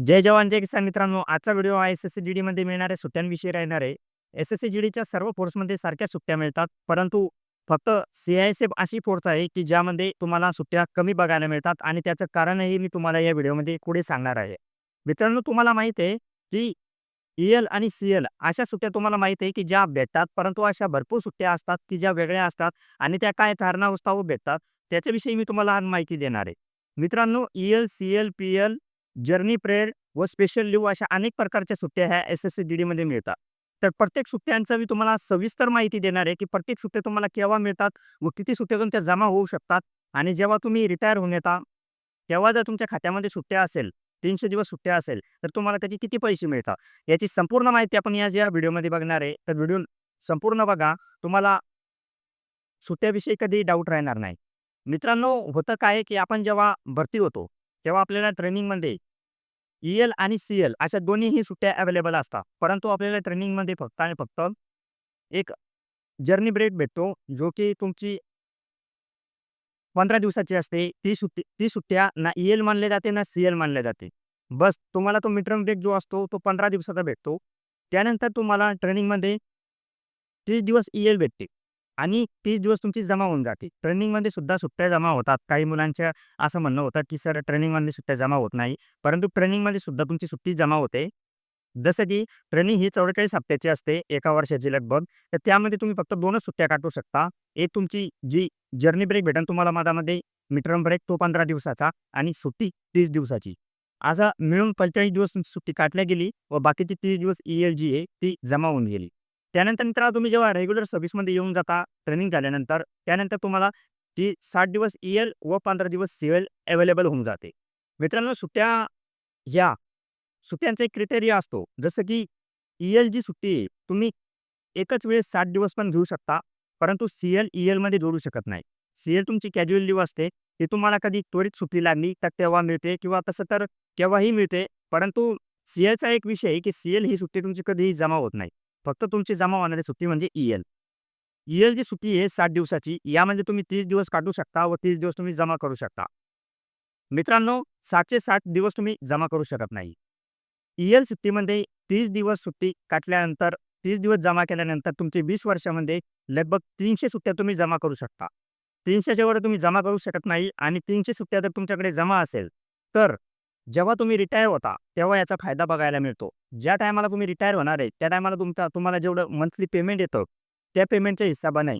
जय जवान जय किसान मित्रांनो. आजचा व्हिडिओ हा एस एस सी जी डीमध्ये मिळणाऱ्या सुट्ट्यांविषयी राहणार आहे. एस एस सी जी डीच्या सर्व फोर्समध्ये सारख्या सुट्ट्या मिळतात. परंतु फक्त सी आय एस एफ अशी फोर्स आहे की ज्यामध्ये तुम्हाला सुट्ट्या कमी बघायला मिळतात आणि त्याचं कारणही मी तुम्हाला या व्हिडिओमध्ये पुढे सांगणार आहे. मित्रांनो तुम्हाला माहीत आहे की ई एल आणि सी एल अशा सुट्ट्या तुम्हाला माहीत आहे की ज्या भेटतात परंतु अशा भरपूर सुट्ट्या असतात की ज्या वेगळ्या असतात आणि त्या काय कारणास्तव भेटतात त्याच्याविषयी मी तुम्हाला माहिती देणार आहे. मित्रांनो E L C L P L journey prayed व स्पेशल लिव्ह अशा अनेक प्रकारच्या सुट्ट्या ह्या एस एस सी डी डीमध्ये मिळतात. तर प्रत्येक सुट्ट्यांचं मी तुम्हाला सविस्तर माहिती देणार आहे की प्रत्येक सुट्ट्या तुम्हाला केव्हा मिळतात व किती सुट्ट्यातून त्या जमा होऊ शकतात आणि जेव्हा तुम्ही रिटायर होऊन येता तेव्हा जर तुमच्या खात्यामध्ये सुट्ट्या असेल तीनशे दिवस सुट्ट्या असेल तर तुम्हाला त्याचे किती पैसे मिळतात? याची संपूर्ण माहिती आपण या ज्या व्हिडिओमध्ये बघणार आहे तर व्हिडिओ संपूर्ण बघा. तुम्हाला सुट्ट्याविषयी कधी डाऊट राहणार नाही. मित्रांनो होतं काय की आपण जेव्हा भरती होतो तेव्हा आपल्याला ट्रेनिंगमध्ये ई एल आणि सी एल अशा दोन्हीही सुट्ट्या अवेलेबल असतात. परंतु आपल्याला ट्रेनिंगमध्ये फक्त आणि फक्त एक जर्नी ब्रेक भेटतो जो की तुमची पंधरा दिवसाची असते. ती सुट्टी ती सुट्ट्या ना ई एल मानले जाते ना सी एल मानले जाते. बस तुम्हाला तो मिटरम ब्रेक जो असतो तो पंधरा दिवसाचा भेटतो. त्यानंतर तुम्हाला ट्रेनिंगमध्ये तीस दिवस ई एल भेटते. आणि तीस दिवस तुमची जमा होऊन जाते. ट्रेनिंगमध्ये सुद्धा सुट्ट्या जमा होतात. काही मुलांच्या असं म्हणणं होतं की सर ट्रेनिंगमध्ये सुट्ट्या जमा होत नाही. परंतु ट्रेनिंगमध्ये सुद्धा तुमची सुट्टी जमा होते. जसं की ट्रेनिंग ही चौवेचाळीस हप्त्याची असते एका वर्षाची लगभग. तर त्यामध्ये तुम्ही फक्त दोनच सुट्ट्या काढू शकता. एक तुमची जी जर्नी ब्रेक भेटेल तुम्हाला मधामध्ये मिटरम ब्रेक तो पंधरा दिवसाचा आणि सुट्टी तीस दिवसाची. असं मिळून पंचेचाळीस दिवस सुट्टी काढल्या गेली व बाकीची तीस दिवस ई एल जी आहे ती जमा होऊन गेली. त्यानंतर मित्रांनो तुम्ही जेव्हा रेग्युलर सर्व्हिसमध्ये येऊन जाता ट्रेनिंग झाल्यानंतर त्यानंतर तुम्हाला ती साठ दिवस ई एल व पंधरा दिवस सी एल अवेलेबल होऊन जाते. मित्रांनो सुट्ट्या या सुट्ट्यांचा एक क्रिटेरिया असतो. जसं की ई एल जी सुट्टी आहे तुम्ही एकच वेळेस साठ दिवस पण घेऊ शकता परंतु सी एल ई एलमध्ये जोडू शकत नाही. सी एल तुमची कॅज्युअल लिव्ह असते ती तुम्हाला कधी त्वरित सुट्टी लागली तर तेव्हा मिळते किंवा तसं तर केव्हाही मिळते परंतु सी एलचा एक विषय आहे की सी एल ही सुट्टी तुमची कधीही जमा होत नाही. फक्त तुमची जमा होणारी सुट्टी म्हणजे ई एल ई एल जी सुट्टी आहे साठ दिवसाची यामध्ये तुम्ही तीस दिवस काढू शकता व तीस दिवस तुम्ही जमा करू शकता. मित्रांनो सातशे साठ दिवस तुम्ही जमा करू शकत नाही. ई एल सुट्टीमध्ये तीस दिवस सुट्टी काटल्यानंतर तीस दिवस जमा केल्यानंतर तुमचे वीस वर्षामध्ये लगभग तीनशे सुट्ट्या तुम्ही जमा करू शकता. तीनशेच्या वर तुम्ही जमा करू शकत नाही आणि तीनशे सुट्ट्या जर तुमच्याकडे जमा असेल तर जेव्हा तुम्ही रिटायर होता तेव्हा याचा फायदा बघायला मिळतो. ज्या टायमाला तुम्ही रिटायर होणार आहे त्या टायमाला तुमचा तुम्हाला जेवढं मंथली पेमेंट येतं त्या पेमेंटच्या हिसाबाने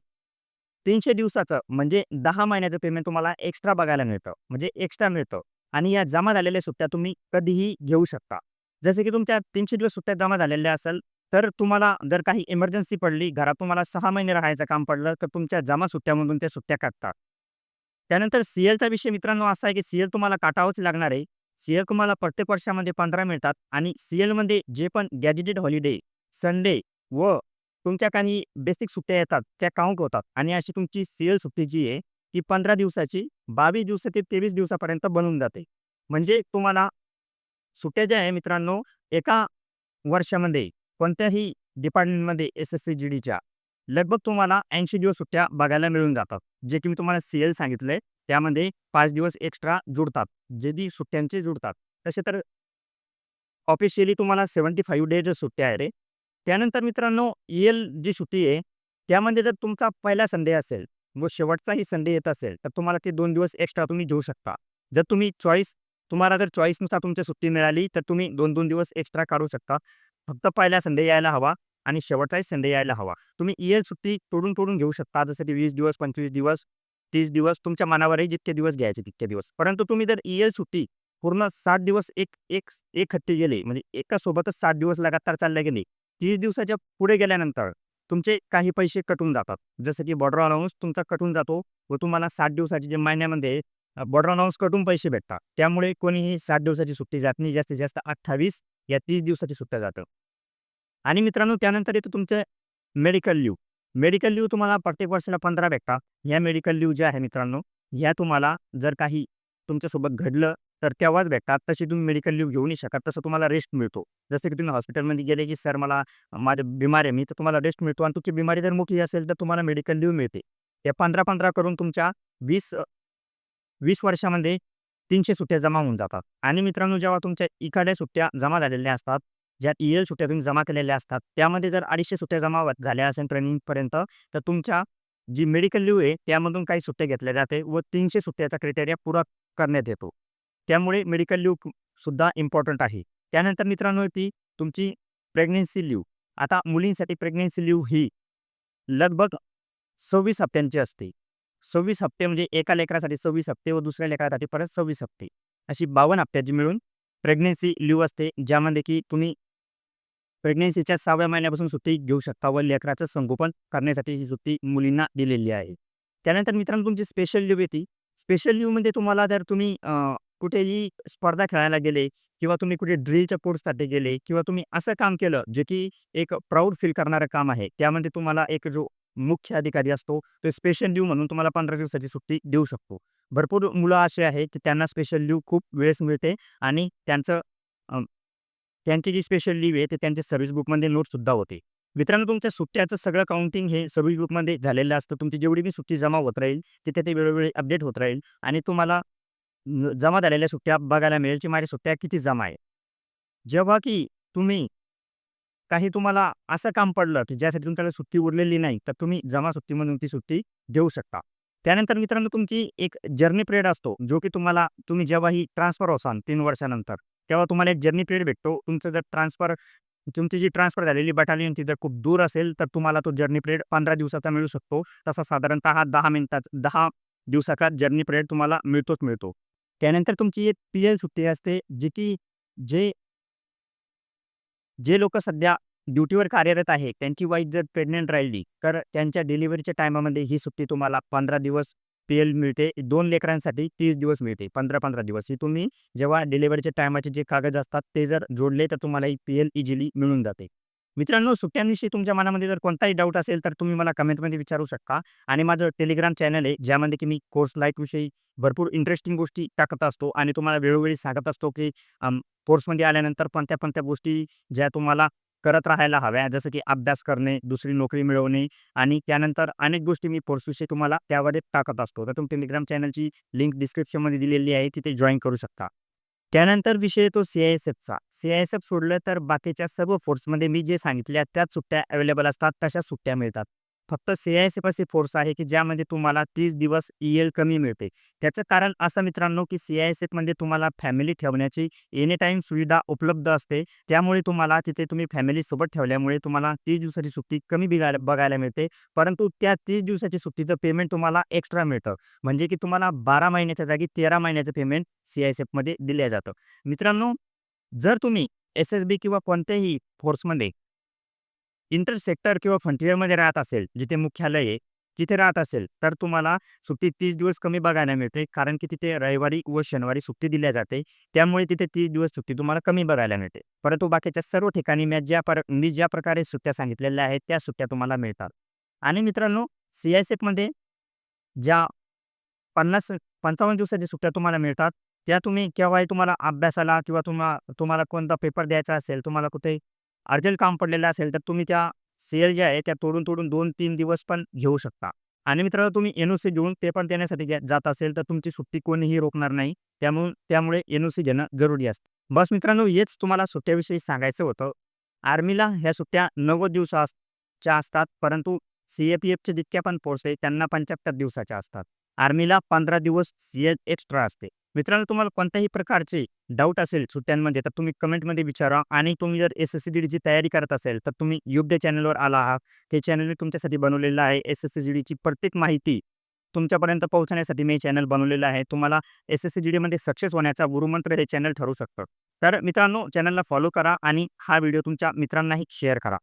तीनशे दिवसाचं म्हणजे दहा महिन्याचं पेमेंट तुम्हाला एक्स्ट्रा बघायला मिळतं. म्हणजे एक्स्ट्रा मिळतं. आणि या जमा झालेल्या सुट्ट्या तुम्ही कधीही घेऊ शकता. जसे की तुमच्या तीनशे दिवस सुट्ट्या जमा झालेल्या असेल तर तुम्हाला जर काही इमर्जन्सी पडली घरात तुम्हाला सहा महिने राहायचं काम पडलं तर तुमच्या जमा सुट्ट्यामधून त्या सुट्ट्या काढतात. त्यानंतर सी एलचा विषय मित्रांनो असा आहे की सी एल तुम्हाला काटावंच लागणार आहे. सी एल तुम्हाला प्रत्येक वर्षामध्ये पंधरा मिळतात आणि सी एलमध्ये जे पण गॅजेटेड हॉलिडे संडे व तुमच्या काही बेसिक सुट्ट्या येतात त्या काउंट होतात. आणि अशी तुमची सी एल सुट्टी जी आहे ती पंधरा दिवसाची बावीस दिवस ते तेवीस दिवसापर्यंत बनून जाते. म्हणजे तुम्हाला सुट्ट्या ज्या आहे मित्रांनो एका वर्षामध्ये कोणत्याही डिपार्टमेंटमध्ये एस एस सी जी डीच्या लगभग तुम्हाला ऐंशी दिवस सुट्ट्या बघायला मिळून जातात. जे की मी तुम्हाला सी एल सांगितलंय त्यामध्ये पाच दिवस एक्स्ट्रा जुडतात. जे दी सुट्ट्यांचे जुडतात. तसे तर ऑफिशियली तुम्हाला सेवन्टी फाईव्ह डेज सुट्ट्या आहे रे. त्यानंतर मित्रांनो ई एल जी सुट्टी आहे त्यामध्ये जर तुमचा पहिला संडे असेल व शेवटचाही संडे येत असेल तर तुम्हाला ते दोन दिवस एक्स्ट्रा तुम्ही घेऊ शकता. जर तुम्ही चॉईस तुम्हाला जर चॉईसनुसार तुमची सुट्टी मिळाली तर तुम्ही दोन दोन दिवस एक्स्ट्रा काढू शकता. फक्त पहिला संडे यायला हवा आणि शेवटचाही संडे यायला हवा. तुम्ही ई एल सुट्टी तोडून तोडून घेऊ शकता. जसं की वीस दिवस पंचवीस दिवस तीस दिवस तुमच्या मनावरही जितके दिवस घ्यायचे तितके दिवस. परंतु तुम्ही जर ई एल सुट्टी पूर्ण साठ दिवस एक एक एक हट्टी गेले म्हणजे एका सोबतच साठ दिवस लगातार चालले गेले तीस दिवसाच्या पुढे गेल्यानंतर तुमचे काही पैसे कटून जातात. जसं की बॉर्डर अलाउन्स तुमचा कटून जातो व तुम्हाला साठ दिवसाची जे महिन्यामध्ये बॉर्डर अलाउन्स कटून पैसे भेटतात. त्यामुळे कोणीही साठ दिवसाची सुट्टी जात नाही जास्तीत जास्त अठ्ठावीस या तीस दिवसाची सुट्ट्या जातं. आणि मित्रांनो त्यानंतर येतं तुमचं मेडिकल लिव्ह मेडिकल लिव्ह तुम्हाला प्रत्येक वर्षाला पंधरा भेटतात. ह्या मेडिकल लिव्ह ज्या आहे मित्रांनो ह्या तुम्हाला जर काही तुमच्यासोबत घडलं तर तेव्हाच भेटतात. तशी तुम्ही मेडिकल लिव्ह घेऊ नाही शकत तसं तुम्हाला रेस्ट मिळतो. जसं की तुम्ही हॉस्पिटलमध्ये गेले की सर मला माझ्या बिमार आहे मी तर तुम्हाला रेस्ट मिळतो. आणि तुमची बिमारी जर मोठी असेल तर तुम्हाला मेडिकल लिव्ह मिळते. या पंधरा पंधरा करून तुमच्या वीस वीस वर्षामध्ये तीनशे सुट्ट्या जमा होऊन जातात. आणि मित्रांनो जेव्हा तुमच्या इकडे सुट्ट्या जमा झालेल्या असतात ज्या ई एल सुट्ट्या तुम्ही जमा केलेल्या असतात त्यामध्ये जर अडीचशे सुट्ट्या जमा झाल्या असेल ट्रेनिंगपर्यंत तर तुमच्या जी मेडिकल लिव्ह आहे त्यामधून काही सुट्ट्या घेतल्या जाते व तीनशे सुट्ट्याचा क्रायटेरिया पुरा करण्यात येतो. त्यामुळे मेडिकल लिव्ह सुद्धा इम्पॉर्टंट आहे. त्यानंतर मित्रांनो ती तुमची प्रेग्नेन्सी लिव्ह. आता मुलींसाठी प्रेग्नेन्सी लिव्ह ही लगभग सव्वीस हप्त्यांची असते. सव्वीस हप्ते म्हणजे एका लेकरासाठी सव्वीस हप्ते व दुसऱ्या लेकरासाठी परत सव्वीस हप्ते. अशी बावन्न हप्त्याची मिळून प्रेग्नेन्सी लिव्ह असते ज्यामध्ये की तुम्ही प्रेग्नेन्सीच्या सहाव्या महिन्यापासून सुट्टी घेऊ शकता व लेकराचं संगोपन करण्यासाठी ही सुट्टी मुलींना दिलेली आहे. त्यानंतर मित्रांनो तुमची स्पेशल लिव्ह येते. स्पेशल लिव्हमध्ये तुम्हाला जर तुम्ही कुठेही स्पर्धा खेळायला गेले किंवा तुम्ही कुठे ड्रिलच्या कोर्ससाठी गेले किंवा तुम्ही असं काम केलं जे की एक प्राऊड फील करणारं काम आहे त्यामध्ये तुम्हाला एक जो मुख्य अधिकारी असतो तो स्पेशल लिव्ह म्हणून तुम्हाला पंधरा दिवसाची सुट्टी देऊ शकतो. भरपूर मुलं असे आहेत की त्यांना स्पेशल लिव्ह खूप वेळेस मिळते आणि त्यांचं त्यांची जी स्पेशल लिव्ह आहे ते त्यांच्या सर्व्हिस बुकमध्ये नोटसुद्धा होते. मित्रांनो तुमच्या सुट्ट्याचं सगळं काउंटिंग हे सर्व्हिस बुकमध्ये झालेलं असतं. तुमची जेवढी बी सुट्टी जमा होत राहील तिथे ते वेळोवेळी अपडेट होत राहील आणि तुम्हाला जमा झालेल्या सुट्ट्या बघायला मिळेल की माझ्या सुट्ट्या किती जमा आहे जेव्हा की तुम्ही काही तुम्हाला असं काम पडलं की ज्यासाठी तुमच्याकडे सुट्टी उरलेली नाही तर तुम्ही जमा सुट्टीमधून ती सुट्टी देऊ शकता. त्यानंतर मित्रांनो तुमची एक जर्नी पिरियड असतो जो की तुम्हाला तुम्ही जेव्हाही ट्रान्सफर होसाल तीन वर्षानंतर तेव्हा तुम्हाला एक जर्नी पिरियड भेटतो. तुमचं जर ट्रान्सफर तुमची जी ट्रान्सफर झालेली बटालियन ती जर खूप दूर असेल तर तुम्हाला तो जर्नी पिरियड पंधरा दिवसाचा मिळू शकतो. तसा साधारणतः दहा मिनिटाचा दहा दिवसाचा जर्नी पिरियड तुम्हाला मिळतोच मिळतो. त्यानंतर तुमची एक पी एल सुट्टी असते जी की जे जे लोक सध्या ड्युटीवर कार्यरत आहे त्यांची वाईफ जर प्रेग्नेंट राहिली तर त्यांच्या डिलिव्हरीच्या टायमामध्ये ही सुट्टी तुम्हाला पंधरा दिवस पी एल मिळते दोन लेकरांसाठी तीस दिवस मिळते पंधरा पंधरा दिवस. ही तुम्ही जेव्हा डिलिव्हरीच्या टायमाचे जे कागद असतात ते जर जोडले तर तुम्हाला ही पी एल इझिली मिळून जाते. मित्रांनो सुट्ट्यांविषयी तुमच्या मनामध्ये जर कोणताही डाऊट असेल तर तुम्ही मला कमेंटमध्ये विचारू शकता. आणि माझं टेलिग्राम चॅनल आहे ज्यामध्ये की मी कोर्स लाईटविषयी भरपूर इंटरेस्टिंग गोष्टी टाकत असतो. आणि तुम्हाला वेळोवेळी सांगत असतो की कोर्समध्ये आल्यानंतर कोणत्या कोणत्या गोष्टी ज्या तुम्हाला करत राहायला हव्या. जसं की अभ्यास करणे दुसरी नोकरी मिळवणे आणि त्यानंतर अनेक गोष्टी मी फोर्सविषयी तुम्हाला त्यामध्ये टाकत असतो. तर तुम्ही टेलिग्राम चॅनलची लिंक डिस्क्रिप्शनमध्ये दिलेली आहे. तिथे जॉईन करू शकता. त्यानंतर विषय येतो सी आय एस एफचा सी आय एस एफ सोडलं तर बाकीच्या सर्व फोर्समध्ये मी जे सांगितल्या त्याच सुट्ट्या अवेलेबल असतात तशा सुट्ट्या मिळतात. फक्त सीआयसी असे फोर्स आहे की ज्यामध्ये तुम्हाला तीस दिवस ई एल कमी मिळते. त्याचं कारण असं मित्रांनो की सी आय एस एफमध्ये तुम्हाला फॅमिली ठेवण्याची एनी टाईम सुविधा उपलब्ध असते. त्यामुळे तुम्हाला तिथे तुम्ही फॅमिलीसोबत ठेवल्यामुळे तुम्हाला तीस दिवसाची सुट्टी कमी बिघायला बघायला मिळते. परंतु त्या तीस दिवसाची सुट्टीचं पेमेंट तुम्हाला एक्स्ट्रा मिळतं. म्हणजे की तुम्हाला बारा महिन्याच्या जागी तेरा महिन्याचं पेमेंट सी आय एस एफमध्ये दिलं जातं. मित्रांनो जर तुम्ही एस एस बी किंवा कोणत्याही फोर्समध्ये इंटर सेक्टर किंवा फ्रंटियरमध्ये राहत असेल जिथे मुख्यालय आहे जिथे राहत असेल तर तुम्हाला सुट्टी तीस दिवस कमी बघायला मिळते कारण की तिथे रविवारी व शनिवारी सुट्टी दिल्या जाते. त्यामुळे तिथे तीस दिवस सुट्टी तुम्हाला कमी बघायला मिळते. परंतु बाकीच्या सर्व ठिकाणी मी ज्या पर मी ज्या प्रकारे सुट्ट्या सांगितलेल्या आहेत त्या सुट्ट्या तुम्हाला मिळतात. आणि मित्रांनो सी एस एफमध्ये ज्या पन्नास पंचावन्न दिवसाच्या सुट्ट्या तुम्हाला मिळतात त्या तुम्ही केव्हाही तुम्हाला अभ्यासाला किंवा तुम्हाला तुम्हाला कोणता पेपर द्यायचा असेल तुम्हाला कुठे अर्जंट काम पडलेलं असेल तर तुम्ही त्या सेल ज्या आहे त्या तोडून तोडून दोन तीन दिवस पण घेऊ शकता. आणि मित्रांनो तुम्ही एन ओ सी घेऊन पण देण्यासाठी जात असेल तर तुमची सुट्टी कोणीही रोखणार नाही. त्यामुळे त्यामुळे एन ओ सी घेणं जरुरी असतं. बस मित्रांनो हेच तुम्हाला सुट्ट्याविषयी सांगायचं होतं. आर्मीला ह्या सुट्ट्या नव्वद दिवसाच्या असतात परंतु सी ए पी एफचे जितक्या पण पोस्ट आहे त्यांना पंच्याहत्तर दिवसाच्या असतात. आर्मीला पंधरा दिवस सी एच एक्स्ट्रा असते. मित्रांनो तुम्हाला कोणत्याही प्रकारचे डाऊट असेल सुट्ट्यांमध्ये तर तुम्ही कमेंटमध्ये विचारा. आणि तुम्ही जर एस एस सी डीची तयारी करत असेल तर तुम्ही योग्य चॅनलवर आला आहात. हे चॅनल मी तुमच्यासाठी बनवलेलं आहे. एस एस सी डीची प्रत्येक माहिती तुमच्यापर्यंत पोहोचण्यासाठी मी चॅनल बनवलेलं आहे. तुम्हाला एस एस सी जी डीमध्ये सक्सेस होण्याचा गुरुमंत्र हे चॅनल ठरू शकतं. तर मित्रांनो चॅनलला फॉलो करा आणि हा व्हिडिओ तुमच्या मित्रांनाही शेअर करा.